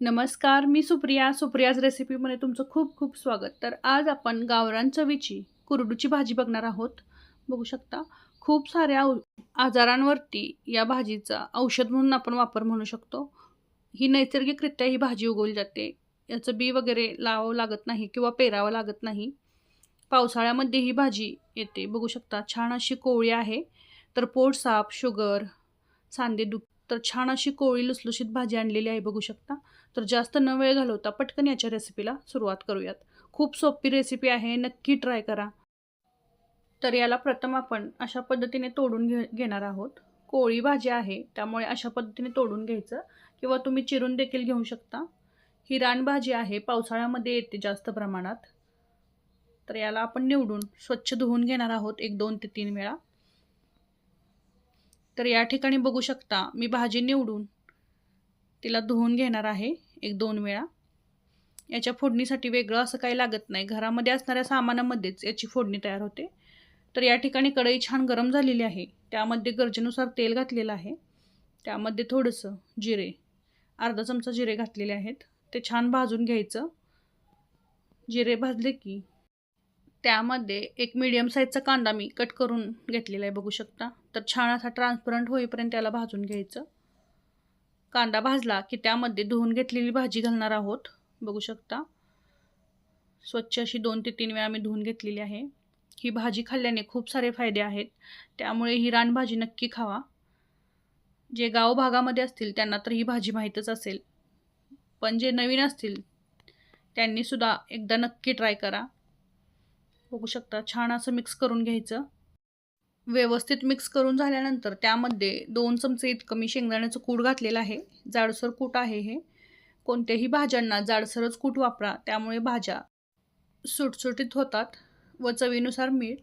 नमस्कार मी सुप्रिया. सुप्रियाज रेसिपीमध्ये तुमचं खूप खूप स्वागत. तर आज आपण गावरान चवीची कुरडूची भाजी बघणार आहोत. बघू शकता खूप साऱ्या औ आजारांवरती या भाजीचा औषध म्हणून आपण वापर म्हणू शकतो. ही नैसर्गिकरित्या ही भाजी उगवली जाते. याचं बी वगैरे लावावं लागत नाही किंवा पेरावं लागत नाही. पावसाळ्यामध्ये ही भाजी येते. बघू शकता छान अशी कोवळी आहे. तर पोट साप शुगर सांधेदुख तर छान अशी कोवळी लुसलुशीत भाजी आणलेली आहे. बघू शकता. तर जास्त न वेळ घालवता पटकन याच्या रेसिपीला सुरुवात करूयात. खूप सोपी रेसिपी आहे नक्की ट्राय करा. तर याला प्रथम आपण अशा पद्धतीने तोडून घे घेणार आहोत. कोळी भाजी आहे त्यामुळे अशा पद्धतीने तोडून घ्यायचं. किंवा तुम्ही चिरून देखील घेऊ शकता. ही रानभाजी आहे पावसाळ्यामध्ये येते जास्त प्रमाणात. तर याला आपण निवडून स्वच्छ धुवून घेणार आहोत एक दोन ते तीन वेळा. तर या ठिकाणी बघू शकता मी भाजी निवडून तिला धुवून घेणार आहे. एक दोन वेळा. याच्या फोडणीसाठी वेगळं असं काही लागत नाही. घरामध्ये असणाऱ्या सामानामध्येच याची फोडणी तयार होते. तर या ठिकाणी कढई छान गरम झालेली आहे. त्यामध्ये गरजेनुसार तेल घातलेलं आहे. त्यामध्ये थोडंसं जिरे अर्धा चमचा जिरे घातलेले आहेत. ते छान भाजून घ्यायचं. जिरे भाजले की त्यामध्ये एक मीडियम साईजचा कांदा मी कट करून घेतलेला आहे बघू शकता. तर छान असा ट्रान्सपरंट होईपर्यंत त्याला भाजून घ्यायचं. कांदा भाजला की त्यामध्ये धुवून घेतलेली भाजी घालणार आहोत. बघू शकता. स्वच्छ अशी दोन ते तीन वेळा मी धुवून घेतलेली आहे. ही भाजी खाल्ल्याने खूप सारे फायदे आहेत. त्यामुळे ही रानभाजी नक्की खावा. जे गाव भागामध्ये असतील त्यांना तर ही भाजी माहीतच असेल. पण जे नवीन असतील त्यांनीसुद्धा एकदा नक्की ट्राय करा. बघू शकता छान असं मिक्स करून घ्यायचं. व्यवस्थित मिक्स करून झाल्यानंतर त्यामध्ये दोन चमचे इतकं मी शेंगदाण्याचं कूट घातलेलं आहे. जाडसर कूट आहे हे. कोणत्याही भाज्यांना जाडसरच कूट वापरा. त्यामुळे भाज्या सुटसुटीत होतात व चवीनुसार मीठ.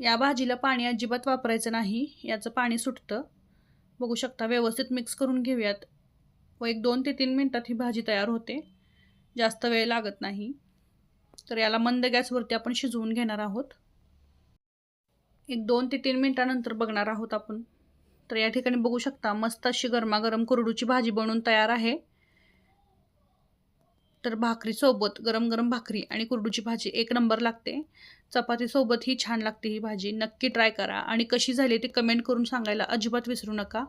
या भाजीला पाणी अजिबात वापरायचं नाही. याचं पाणी सुटतं. बघू शकता व्यवस्थित मिक्स करून घेऊयात. व एक दोन ते तीन मिनटात ही भाजी तयार होते. जास्त वेळ लागत नाही. तर याला मंद गॅसवरती आपण शिजवून घेणार आहोत. एक दोन ते तीन मिनटानंतर बघणार आहोत आपण. तर या ठिकाणी बघू शकता मस्त अशी गरमागरम कुरडूची भाजी बनवून तयार आहे. तर भाकरीसोबत गरम गरम भाकरी आणि कुरडूची भाजी एक नंबर लागते. चपातीसोबत ही छान लागते ही भाजी. नक्की ट्राय करा. आणि कशी झाली ती कमेंट करून सांगायला अजिबात विसरू नका.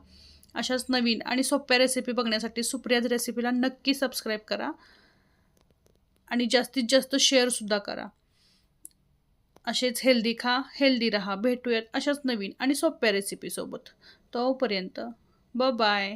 अशाच नवीन आणि सोप्या रेसिपी बघण्यासाठी सुप्रियाज रेसिपीला नक्की सबस्क्राईब करा. आणि जास्तीत जास्त शेअरसुद्धा करा. असेच हेल्दी खा हेल्दी राहा भेटूयात अशाच नवीन आणि सोप्या रेसिपीसोबत तोपर्यंत ब बाय